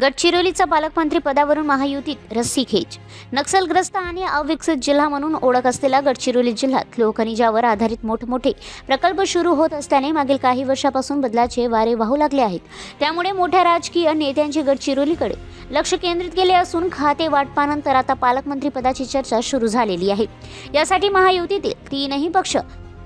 गडचिरोलीचा पालकमंत्री पदावरून महायुतीत रस्सीखेच नक्षलग्रस्त आणि अविकसित जिल्हा म्हणून ओळख असलेला गडचिरोली जिल्ह्यात लोकखनिजावर आधारित मोठमोठे प्रकल्प सुरू होत असल्याने मागील काही वर्षापासून बदलाचे वारे वाहू लागले आहेत. त्यामुळे मोठ्या राजकीय नेत्यांचे गडचिरोलीकडे लक्ष केंद्रित केले असून खाते वाटपानंतर आता पालकमंत्री पदाची चर्चा सुरू झालेली आहे. यासाठी महायुतीतील तीनही पक्ष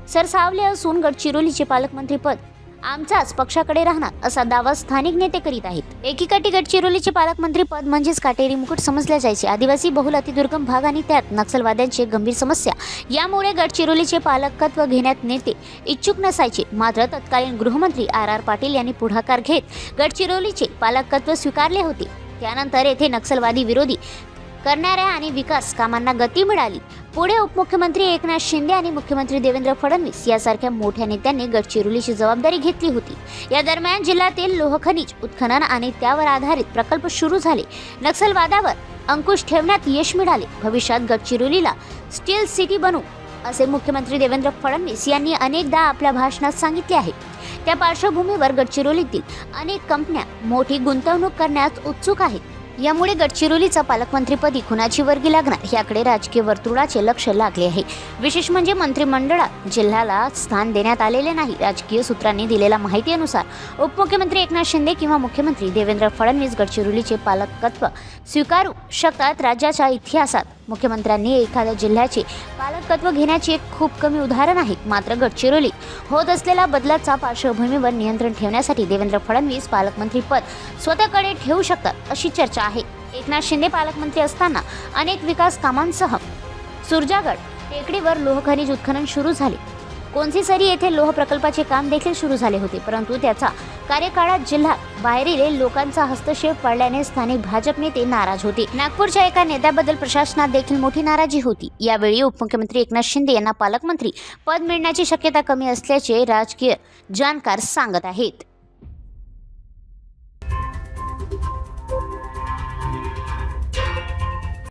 सरसावले असून गडचिरोलीचे पालकमंत्रीपद आमचाच पक्षाकडे राहणार असा दावा स्थानिक नेते करीत आहेत. एकीकडे गडचिरोलीचे पालकमंत्री पद म्हणजेच काटेरी मुकुट समजले जायचे. आदिवासी बहुल अतिदुर्गम भाग आणि त्यात नक्षलवाद्यांची गंभीर समस्या. यामुळे गडचिरोलीचे पालकत्व घेण्यात नेते इच्छुक नसायचे. मात्र तत्कालीन गृहमंत्री आर आर पाटील यांनी पुढाकार घेत गडचिरोलीचे पालकत्व स्वीकारले होते. त्यानंतर येथे नक्षलवादी विरोधी करणाऱ्या आणि विकास कामांना गती मिळाली. पुढे उपमुख्यमंत्री एकनाथ शिंदे आणि मुख्यमंत्री देवेंद्र फडणवीस यासारख्या मोठ्या नेत्यांनी गडचिरोलीची जबाबदारी घेतली होती. या दरम्यान जिल्ह्यातील लोहखनिज उत्खनन आणि त्यावर आधारित प्रकल्प सुरू झाले. नक्षलवादावर अंकुश ठेवण्यात यश मिळाले. भविष्यात गडचिरोलीला स्टील सिटी बनू असे मुख्यमंत्री देवेंद्र फडणवीस यांनी अनेकदा आपल्या भाषणात सांगितले आहे. त्या पार्श्वभूमीवर गडचिरोलीतील अनेक कंपन्या मोठी गुंतवणूक करण्यास उत्सुक आहेत. यामुळे गडचिरोलीचा पालकमंत्रीपदी कुणाची वर्गी लागणार. याकडे राजकीय वर्तुळाचे लक्ष लागले आहे. विशेष म्हणजे मंत्रिमंडळात जिल्ह्याला स्थान देण्यात आलेले नाही. राजकीय सूत्रांनी दिलेल्या माहितीनुसार उपमुख्यमंत्री एकनाथ शिंदे किंवा मुख्यमंत्री देवेंद्र फडणवीस गडचिरोलीचे पालकत्व स्वीकारू शकतात राज्याच्या इतिहासात. मुख्यमंत्र्यांनी एखाद्या जिल्ह्याचे पालकत्व घेण्याचे एक खूप कमी उदाहरण आहे मात्र गडचिरोली. होत असलेल्या बदलाचा पार्श्वभूमीवर नियंत्रण ठेवण्यासाठी देवेंद्र फडणवीस पालकमंत्री पद स्वतःकडे ठेवू शकतात अशी चर्चा आहे. एकनाथ शिंदे पालकमंत्री असताना अनेक विकास कामांसह सुरजागड टेकडीवर लोहखनिज उत्खनन सुरू झाले. कोणसीसरी येथे लोह प्रकल्पाचे काम देखील सुरू झाले होते परंतु त्याचा कार्यकाळात जिल्ह्यात बाहेरील लोकांचा हस्तक्षेप पडल्याने स्थानिक भाजप नेते नाराज होते. नागपूरच्या एका नेत्याबद्दल प्रशासनात देखील मोठी नाराजी होती. यावेळी उपमुख्यमंत्री एकनाथ शिंदे यांना पालकमंत्री पद मिळण्याची शक्यता कमी असल्याचे राजकीय जाणकार सांगत आहेत.